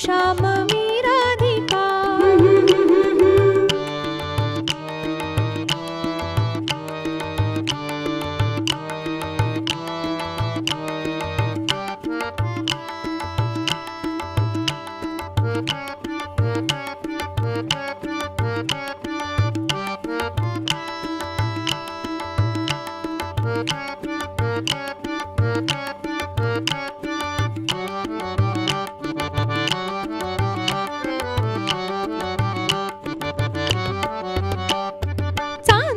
श्याममी Radhika Thank you.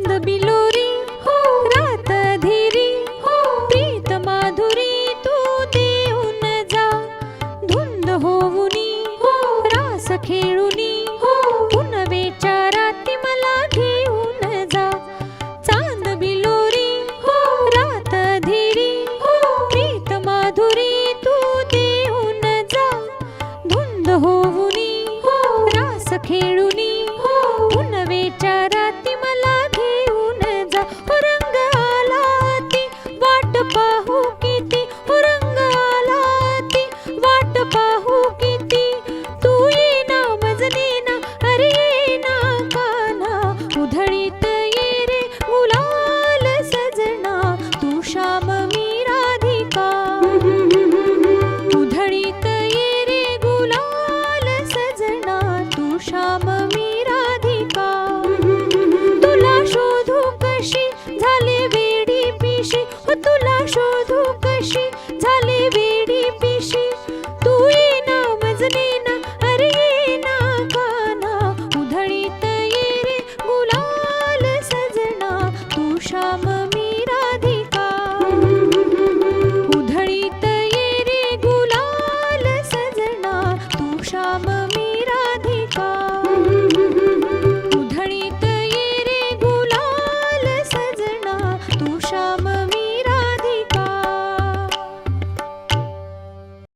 चांद बिलोरी हो रात धीरी हो प्रीत माधुरी तू देऊन जा. धुंद होऊनी हो रास खेळूनी हो पुनवेच्या जा. चांद बिलोरी हो रात धीरी हो प्रीत माधुरी तू जा. धुंद होऊनी हो रास বেশি তুলা